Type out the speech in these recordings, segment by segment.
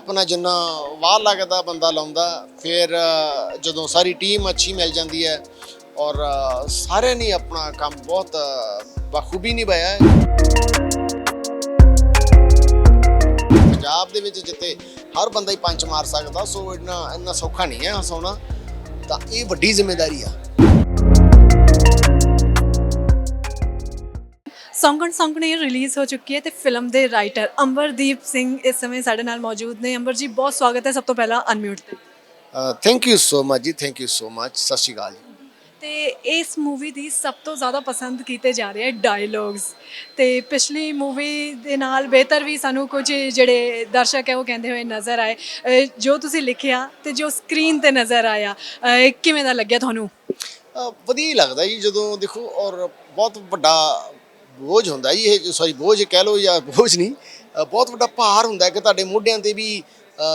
ਆਪਣਾ ਜਿੰਨਾ ਵਾਹ ਲੱਗਦਾ ਬੰਦਾ ਲਾਉਂਦਾ ਫਿਰ ਜਦੋਂ ਸਾਰੀ ਟੀਮ ਅੱਛੀ ਮਿਲ ਜਾਂਦੀ ਹੈ ਔਰ ਅ, ਸਾਰਿਆਂ ਨੇ ਆਪਣਾ ਕੰਮ ਬਹੁਤ ਅ, ਬਖੂਬੀ ਨਿਭਾਇਆ ਹੈ। ਪੰਜਾਬ ਦੇ ਵਿੱਚ ਜਿੱਥੇ ਹਰ ਬੰਦਾ ਹੀ ਪੰਚ ਮਾਰ ਸਕਦਾ ਸੋ ਇੰਨਾ ਇੰਨਾ ਸੌਖਾ ਨਹੀਂ ਹੈ ਹਸਾਉਣਾ। ਤਾਂ ਇਹ ਵੱਡੀ ਜ਼ਿੰਮੇਵਾਰੀ ਆ। ਸੌਂਗਣ ਸੌਂਗਣੇ ਰਿਲੀਜ਼ ਹੋ ਚੁੱਕੀ ਹੈ ਤੇ ਫਿਲਮ ਦੇ ਰਾਈਟਰ ਅੰਬਰਦੀਪ ਸਿੰਘ ਇਸ ਸਮੇਂ ਸਾਡੇ ਨਾਲ ਮੌਜੂਦ ਨੇ। ਅੰਬਰ ਜੀ ਬਹੁਤ ਸਵਾਗਤ ਹੈ ਸਭ ਤੋਂ ਪਹਿਲਾਂ ਅਨਮਿਊਟ ਤੇ। Thank you so much ji thank you so much Sat Sri Akal ਜੀ। ਤੇ ਇਸ ਮੂਵੀ ਦੀ ਸਭ ਤੋਂ ਜ਼ਿਆਦਾ ਪਸੰਦ ਕੀਤੇ ਜਾ ਰਹੇ ਹੈ ਡਾਇਲੌਗਸ ਤੇ ਪਿਛਲੀ ਮੂਵੀ ਦੇ ਨਾਲ ਬਿਹਤਰ ਵੀ ਸਾਨੂੰ ਕੁਝ ਜਿਹੜੇ ਦਰਸ਼ਕ ਹੈ ਉਹ ਕਹਿੰਦੇ ਹੋਏ ਨਜ਼ਰ ਆਏ। ਅਹ ਜੋ ਤੁਸੀਂ ਲਿਖਿਆ ਤੇ ਜੋ ਸਕਰੀਨ ਤੇ ਨਜ਼ਰ ਆਇਆ ਅਹ ਕਿਵੇਂ ਦਾ ਲੱਗਿਆ ਤੁਹਾਨੂੰ? ਅ, ਵਧੀਆ ਹੀ ਲੱਗਦਾ ਜੀ ਜਦੋਂ ਦੇਖੋ ਔਰ ਬਹੁਤ ਵੱਡਾ ਬੋਝ ਹੁੰਦਾ ਜੀ ਇਹ ਸੌਰੀ ਬੋਝ ਕਹਿ ਲਓ ਜਾਂ ਬੋਝ ਨਹੀਂ ਬਹੁਤ ਵੱਡਾ ਭਾਰ ਹੁੰਦਾ ਕਿ ਤੁਹਾਡੇ ਮੋਢਿਆਂ ਤੇ ਵੀ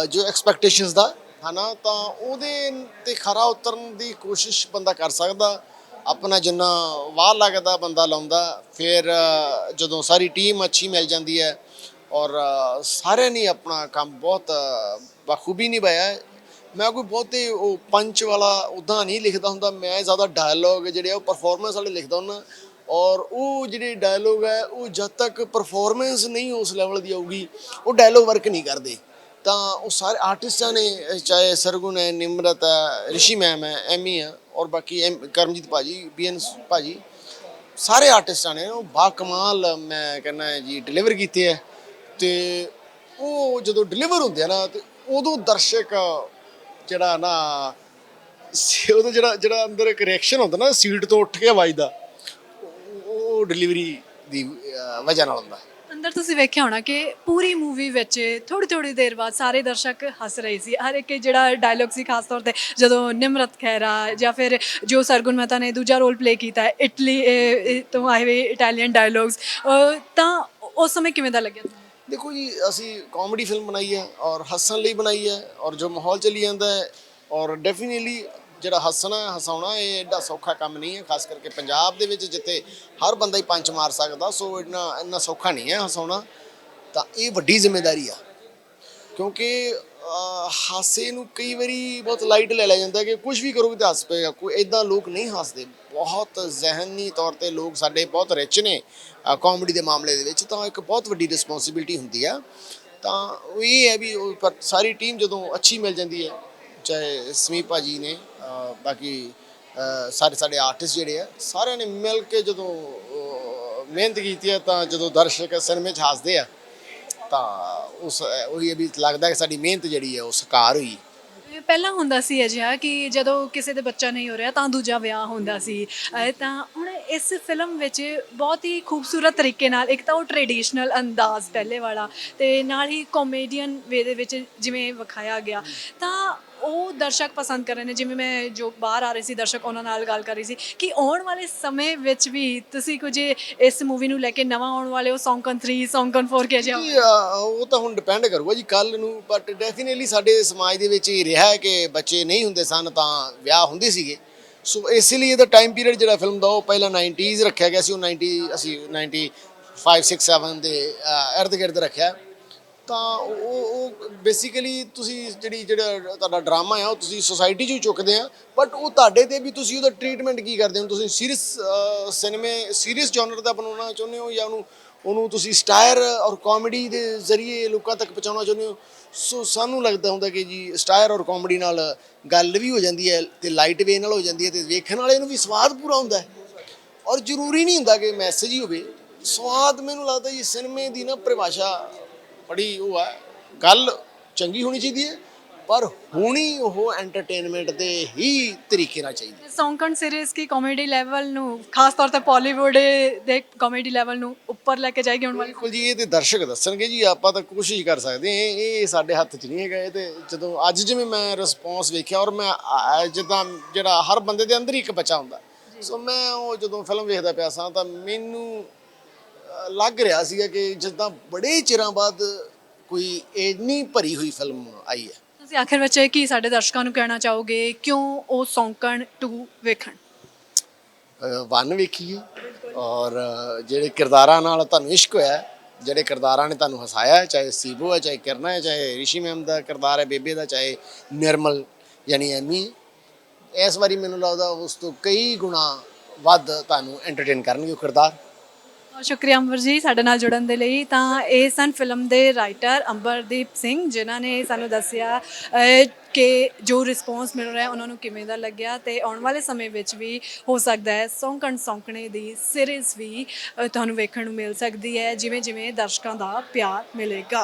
ਜੋ ਐਕਸਪੈਕਟੇਸ਼ਨਸ ਦਾ ਹਨਾ? ਤਾਂ ਉਹਦੇ ਤੇ ਖਰਾ ਉਤਰਨ ਦੀ ਕੋਸ਼ਿਸ਼ ਬੰਦਾ ਕਰ ਸਕਦਾ ਆਪਣਾ ਜਿੰਨਾ ਵਾਹ ਲੱਗਦਾ ਬੰਦਾ ਲਾਉਂਦਾ ਫਿਰ ਜਦੋਂ ਸਾਰੀ ਟੀਮ ਅੱਛੀ ਮਿਲ ਜਾਂਦੀ ਹੈ ਔਰ ਅ, ਸਾਰਿਆਂ ਨੇ ਆਪਣਾ ਕੰਮ ਬਹੁਤ ਅ, ਬਖੂਬੀ ਨਿਭਾਇਆ ਮੈਂ ਕੋਈ ਬਹੁਤੇ ਉਹ ਪੰਚ ਵਾਲਾ ਉਦਾਂ ਨਹੀਂ ਲਿਖਦਾ ਹੁੰਦਾ ਮੈਂ ਜ਼ਿਆਦਾ ਡਾਇਲੋਗ ਜਿਹੜੇ ਆ ਉਹ ਪਰਫਾਰਮੈਂਸ ਵਾਲੇ ਲਿਖਦਾ ਹੁੰਦਾ ਔਰ ਉਹ ਜਿਹੜੀ ਡਾਇਲੋਗ ਹੈ, ਉਹ ਜਦ ਤੱਕ ਪਰਫਾਰਮੈਂਸ ਨਹੀਂ ਉਸ ਲੈਵਲ ਦੀ ਆਊਗੀ, ਉਹ ਡਾਇਲੋਗ ਵਰਕ ਨਹੀਂ ਕਰਦੇ। ਤਾਂ ਉਹ ਸਾਰੇ ਆਰਟਿਸਟਾਂ ਨੇ, ਚਾਹੇ ਸਰਗੁਣ ਹੈ, ਨਿਮਰਤ ਹੈ, ਰਿਸ਼ੀ ਮੈਮ ਹੈ, ਐਮੀ ਹੈ, ਔਰ ਬਾਕੀ ਐਮ- ਕਰਮਜੀਤ ਭਾਜੀ, ਬੀਐਨ ਭਾਜੀ, ਸਾਰੇ ਆਰਟਿਸਟਾਂ ਨੇ ਉਹ ਬਾ ਕਮਾਲ ਮੈਂ ਕਹਿੰਦਾ ਜੀ ਡਿਲੀਵਰ ਕੀਤੇ ਹੈ। ਤੇ ਉਹ ਜਦੋਂ ਡਿਲੀਵਰ ਹੁੰਦੇ ਆ ਨਾ, ਤੇ ਉਦੋਂ ਦਰਸ਼ਕ ਜਿਹੜਾ ਨਾ ਸੀ- ਉਹਦਾ ਜਿਹੜਾ ਜਿਹੜਾ ਅੰਦਰ ਇੱਕ ਰਿਐਕਸ਼ਨ ਹੁੰਦਾ ਨਾ, ਸੀਟ ਤੋਂ ਉੱਠ ਕੇ ਵੱਜਦਾ। ਉਹ- ਡਿਲੀਵਰੀ ਦੀ ਅਹ, ਵਜ੍ਹਾ ਨਾਲ ਹੁੰਦਾ ਅੰਦਰ ਤੁਸੀਂ ਵੇਖਿਆ ਹੋਣਾ ਕਿ ਪੂਰੀ ਮੂਵੀ ਵਿੱਚ ਥੋੜੀ ਥੋੜੀ ਦੇਰ ਬਾਅਦ ਸਾਰੇ ਦਰਸ਼ਕ ਹੱਸ ਰਹੇ ਸੀ ਹਰ ਇੱਕ ਜਿਹੜਾ ਡਾਇਲੌਗ ਸੀ ਖਾਸ ਤੌਰ ਤੇ ਜਦੋਂ ਨਿਮਰਤ ਖਹਿਰਾ ਜਾਂ ਫਿਰ ਜੋ ਸਰਗੁਣ ਮਹਿਤਾ ਨੇ ਦੂਜਾ ਰੋਲ ਪਲੇ ਕੀਤਾ ਹੈ, ਇਟਲੀ ਤੋਂ ਆਏ ਹੋਏ ਇਟਾਲੀਅਨ ਡਾਇਲੌਗਸ ਤਾਂ ਉਸ ਸਮੇਂ ਕਿਵੇਂ ਦਾ ਲੱਗਿਆ ਤੁਹਾਨੂੰ? ਦੇਖੋ ਜੀ ਅਸੀਂ ਕਾਮੇਡੀ ਫਿਲਮ ਬਣਾਈ ਹੈ ਔਰ ਹੱਸਣ ਲਈ ਬਣਾਈ ਹੈ ਔਰ ਜੋ ਮਾਹੌਲ ਚੱਲੀ ਜਾਂਦਾ ਹੈ ਔਰ ਡੈਫੀਨਿਟਲੀ ਜਿਹੜਾ ਹੱਸਣਾ, ਹਸਾਉਣਾ, ਇਹ ਐਡਾ ਸੌਖਾ ਕੰਮ ਨਹੀਂ ਹੈ, ਖਾਸ ਕਰਕੇ ਪੰਜਾਬ ਦੇ ਵਿੱਚ ਜਿੱਥੇ ਹਰ ਬੰਦਾ ਹੀ ਪੰਚ ਮਾਰ ਸਕਦਾ, ਸੋ ਇੰਨਾ ਇੰਨਾ ਸੌਖਾ ਨਹੀਂ ਹੈ ਹਸਾਉਣਾ, ਤਾਂ ਇਹ ਵੱਡੀ ਜ਼ਿੰਮੇਵਾਰੀ ਆ। ਕਿਉਂਕਿ ਹਾਸੇ ਨੂੰ ਕਈ ਵਾਰੀ ਬਹੁਤ ਲਾਈਟ ਲੈ ਲਿਆ ਜਾਂਦਾ ਕਿ ਕੁਝ ਵੀ ਕਰੋਗੇ ਤਾਂ ਹੱਸ ਪਏਗਾ ਕੋਈ ਇਦਾਂ ਲੋਕ ਨਹੀਂ ਹੱਸਦੇ। ਬਹੁਤ ਜ਼ਹਿਨੀ ਤੌਰ ਤੇ ਲੋਕ ਸਾਡੇ ਬਹੁਤ ਰਿਚ ਨੇ ਕਾਮੇਡੀ ਦੇ ਮਾਮਲੇ ਦੇ ਵਿੱਚ, ਤਾਂ ਇੱਕ ਬਹੁਤ ਵੱਡੀ ਰਿਸਪੌਂਸਿਬਿਲਟੀ ਹੁੰਦੀ ਆ। ਤਾਂ ਉਹ ਇਹ ਹੈ ਵੀ ਸਾਰੀ ਟੀਮ ਜਦੋਂ ਅੱਛੀ ਮਿਲ ਜਾਂਦੀ ਹੈ, ਚਾਹੇ ਸਮੀਪਾ ਜੀ ਨੇ ਬਾਕੀ ਸਾਰੇ ਸਾਡੇ ਆਰਟਿਸਟ ਜਿਹੜੇ ਆ, ਸਾਰਿਆਂ ਨੇ ਮਿਲ ਕੇ ਜਦੋਂ ਮਿਹਨਤ ਕੀਤੀ ਹੈ ਤਾਂ ਜਦੋਂ ਦਰਸ਼ਕ ਸਿਨੇਮੇ 'ਚ ਹੱਸਦੇ ਆ, ਤਾਂ ਉਸ ਉਹੀ ਵੀ ਲੱਗਦਾ ਕਿ ਸਾਡੀ ਮਿਹਨਤ ਜਿਹੜੀ ਹੈ ਉਹ ਸਕਾਰ ਹੋਈ। ਪਹਿਲਾਂ ਹੁੰਦਾ ਸੀ ਅਜਿਹਾ ਕਿ ਜਦੋਂ ਕਿਸੇ ਦੇ ਬੱਚਾ ਨਹੀਂ ਹੋ ਰਿਹਾ ਤਾਂ ਦੂਜਾ ਵਿਆਹ ਹੁੰਦਾ ਸੀ। ਤਾਂ ਹੁਣ ਇਸ ਫਿਲਮ ਵਿੱਚ ਬਹੁਤ ਹੀ ਖੂਬਸੂਰਤ ਤਰੀਕੇ ਨਾਲ, ਇੱਕ ਤਾਂ ਉਹ ਟ੍ਰੈਡੀਸ਼ਨਲ ਅੰਦਾਜ਼ ਪਹਿਲੇ ਵਾਲਾ ਤੇ ਨਾਲ ਹੀ ਕਾਮੇਡੀਅਨ ਵੇ ਦੇ ਵਿੱਚ ਜਿਵੇਂ ਵਿਖਾਇਆ ਗਿਆ। ਤਾਂ ਉਹ ਦਰਸ਼ਕ ਪਸੰਦ ਕਰ ਰਹੇ ਨੇ ਜਿਵੇਂ ਮੈਂ ਜੋ ਬਾਹਰ ਆ ਰਹੇ ਸੀ ਦਰਸ਼ਕ ਉਹਨਾਂ ਨਾਲ ਗੱਲ ਕਰ ਰਹੀ ਸੀ ਕਿ ਆਉਣ ਵਾਲੇ ਸਮੇਂ ਵਿੱਚ ਵੀ ਤੁਸੀਂ ਕੁਝ ਇਸ ਮੂਵੀ ਨੂੰ ਲੈ ਕੇ ਨਵਾਂ ਆਉਣ ਵਾਲੇ ਹੋ? ਸੌਂਕਨ 3 ਸੌਂਕਨ 4 ਕਿਹਾ ਜਾਓ ਜੀ, ਅਹ, ਉਹ ਤਾਂ ਹੁਣ ਡਿਪੈਂਡ ਕਰੂਗਾ ਜੀ ਕੱਲ ਨੂੰ ਬਟ ਡੈਫੀਨਿਟਲੀ ਸਾਡੇ ਸਮਾਜ ਦੇ ਵਿੱਚ ਇਹ ਰਿਹਾ ਹੈ ਕਿ ਬੱਚੇ ਨਹੀਂ ਹੁੰਦੇ ਸਨ ਤਾਂ ਵਿਆਹ ਹੁੰਦੇ ਸੀਗੇ। ਸੋ ਇਸ ਲਈ ਇਹਦਾ ਟਾਈਮ ਪੀਰੀਅਡ ਜਿਹੜਾ ਫਿਲਮ ਦਾ ਉਹ ਪਹਿਲਾਂ 90s ਰੱਖਿਆ ਗਿਆ ਸੀ ਉਹ 90 ਅਸੀਂ 95 6 7 ਦੇ ਅਰਧ ਗਿਰਦ ਰੱਖਿਆ। ਤਾਂ ਉਹ ਉਹ ਬੇਸਿਕਲੀ ਤੁਸੀਂ ਜਿਹੜੀ ਜਿਹੜਾ ਤੁਹਾਡਾ ਡਰਾਮਾ ਆ, ਉਹ ਤੁਸੀਂ ਸੋਸਾਇਟੀ 'ਚ ਹੀ ਚੁੱਕਦੇ ਆ। ਬਟ ਉਹ ਤੁਹਾਡੇ ਤੇ ਵੀ ਤੁਸੀਂ ਉਹਦਾ ਟ੍ਰੀਟਮੈਂਟ ਕੀ ਕਰਦੇ ਹੋ? ਤੁਸੀਂ ਸੀਰੀਅਸ ਸਿਨੇਮੇ ਸੀਰੀਅਸ ਜਨਰ ਦਾ ਬਣਾਉਣਾ ਚਾਹੁੰਦੇ ਹੋ ਜਾਂ ਉਹਨੂੰ ਉਹਨੂੰ ਤੁਸੀਂ ਸਟਾਇਰ ਔਰ ਕਾਮੇਡੀ ਦੇ ਜ਼ਰੀਏ ਲੋਕਾਂ ਤੱਕ ਪਹੁੰਚਾਉਣਾ ਚਾਹੁੰਦੇ ਹੋ? ਸੋ ਸਾਨੂੰ ਲੱਗਦਾ ਹੁੰਦਾ ਕਿ ਜੀ ਸਟਾਇਰ ਔਰ ਕਾਮੇਡੀ ਨਾਲ ਗੱਲ ਵੀ ਹੋ ਜਾਂਦੀ ਹੈ ਤੇ ਲਾਈਟ ਵੇ ਨਾਲ ਹੋ ਜਾਂਦੀ ਹੈ ਤੇ ਵੇਖਣ ਵਾਲੇ ਨੂੰ ਵੀ ਸਵਾਦ ਪੂਰਾ ਹੁੰਦਾ ਹੈ। ਔਰ ਜ਼ਰੂਰੀ ਨਹੀਂ ਹੁੰਦਾ ਕਿ ਮੈਸੇਜ ਹੀ ਹੋਵੇ। ਸਵਾਦ ਮੈਨੂੰ ਲੱਗਦਾ ਜੀ ਸਿਨੇਮੇ ਦੀ ਨਾ ਪਰਿਭਾਸ਼ਾ ਬੜੀ ਉਹ ਹੈ ਗੱਲ ਚੰਗੀ ਹੋਣੀ ਚਾਹੀਦੀ ਹੈ ਪਰ ਹੋਣੀ ਉਹ ਐਂਟਰਟੇਨਮੈਂਟ ਦੇ ਹੀ ਤਰੀਕੇ ਨਾਲ ਚਾਹੀਦੀ ਹੈ। ਸੌਂਕਣ ਸੀਰੀਜ਼ ਕੀ ਕਾਮੇਡੀ ਲੈਵਲ ਨੂੰ ਖਾਸ ਤੌਰ ਤੇ ਬਾਲੀਵੁੱਡ ਦੇ ਕਾਮੇਡੀ ਲੈਵਲ ਨੂੰ ਉੱਪਰ ਲੈ ਕੇ ਜਾਏਗੀ ਹੁਣ ਵਾਲੀ ਬਿਲਕੁਲ ਜੀ ਇਹ ਤੇ ਦਰਸ਼ਕ ਦੱਸਣਗੇ ਜੀ ਆਪਾਂ ਤਾਂ ਕੋਸ਼ਿਸ਼ ਕਰ ਸਕਦੇ ਹਾਂ ਇਹ ਇਹ ਸਾਡੇ ਹੱਥ 'ਚ ਨਹੀਂ ਹੈਗਾ ਇਹ ਤੇ ਜਦੋਂ ਅੱਜ ਜਿਵੇਂ ਮੈਂ ਰਿਸਪੌਂਸ ਵੇਖਿਆ ਔਰ ਮੈਂ ਆ- ਜਿੱਦਾਂ ਜਿਹੜਾ ਹਰ ਬੰਦੇ ਦੇ ਅੰਦਰ ਹੀ ਇੱਕ ਬੱਚਾ ਹੁੰਦਾ ਸੋ ਮੈਂ ਉਹ ਜਦੋਂ ਫਿਲਮ ਵੇਖਦਾ ਪਿਆ ਸਾਂ ਤਾਂ ਮੈਨੂੰ ਲੱਗ ਰਿਹਾ ਸੀਗਾ ਕਿ ਜਿੱਦਾਂ ਬੜੇ ਚਿਰਾਂ ਬਾਅਦ ਕੋਈ ਇੰਨੀ ਭਰੀ ਹੋਈ ਫਿਲਮ ਆਈ ਹੈ। ਤੁਸੀਂ ਆਖਿਰ ਵਿੱਚ ਕੀ ਸਾਡੇ ਦਰਸ਼ਕਾਂ ਨੂੰ ਕਹਿਣਾ ਚਾਹੋਗੇ? ਕਿਉਂ ਉਹ ਸੌਂਕਣ 2 ਵੇਖਣ? ਵਨ ਵੇਖੀਏ। ਔਰ ਜਿਹੜੇ ਕਿਰਦਾਰਾਂ ਨਾਲ ਤੁਹਾਨੂੰ ਇਸ਼ਕ ਹੋਇਆ ਹੈ, ਜਿਹੜੇ ਕਿਰਦਾਰਾਂ ਨੇ ਤੁਹਾਨੂੰ ਹਸਾਇਆ ਹੈ, ਚਾਹੇ ਸੀਬੋ ਹੈ ਚਾਹੇ ਕਿਰਨਾ ਹੈ ਚਾਹੇ ਰਿਸ਼ੀ ਮੈਮ ਦਾ ਕਿਰਦਾਰ ਹੈ ਬੇਬੇ ਦਾ ਚਾਹੇ ਨਿਰਮਲ ਯਾਨੀ ਐਮੀ ਇਸ ਵਾਰੀ ਮੈਨੂੰ ਲੱਗਦਾ ਉਸ ਤੋਂ ਕਈ ਗੁਣਾ ਵੱਧ ਤੁਹਾਨੂੰ ਐਂਟਰਟੇਨ ਕਰਨਗੇ ਉਹ ਕਿਰਦਾਰ। ਬਹੁਤ ਸ਼ੁਕਰੀਆ ਅੰਬਰ ਜੀ ਸਾਡੇ ਨਾਲ ਜੁੜਨ ਦੇ ਲਈ। ਤਾਂ ਇਹ ਸਨ ਫਿਲਮ ਦੇ ਰਾਈਟਰ ਅੰਬਰਦੀਪ ਸਿੰਘ, ਜਿਨ੍ਹਾਂ ਨੇ ਸਾਨੂੰ ਦੱਸਿਆ ਕਿ ਜੋ ਰਿਸਪੌਂਸ ਮਿਲ ਰਿਹਾ, ਉਹਨਾਂ ਨੂੰ ਕਿਵੇਂ ਦਾ ਲੱਗਿਆ ਤੇ ਆਉਣ ਵਾਲੇ ਸਮੇਂ ਵਿੱਚ ਵੀ ਹੋ ਸਕਦਾ ਹੈ। ਸੌਂਕਣ ਸੌਂਕਣੇ ਦੀ ਸੀਰੀਜ਼ ਵੀ ਤੁਹਾਨੂੰ ਵੇਖਣ ਨੂੰ ਮਿਲ ਸਕਦੀ ਹੈ ਜਿਵੇਂ ਜਿਵੇਂ ਦਰਸ਼ਕਾਂ ਦਾ ਪਿਆਰ ਮਿਲੇਗਾ।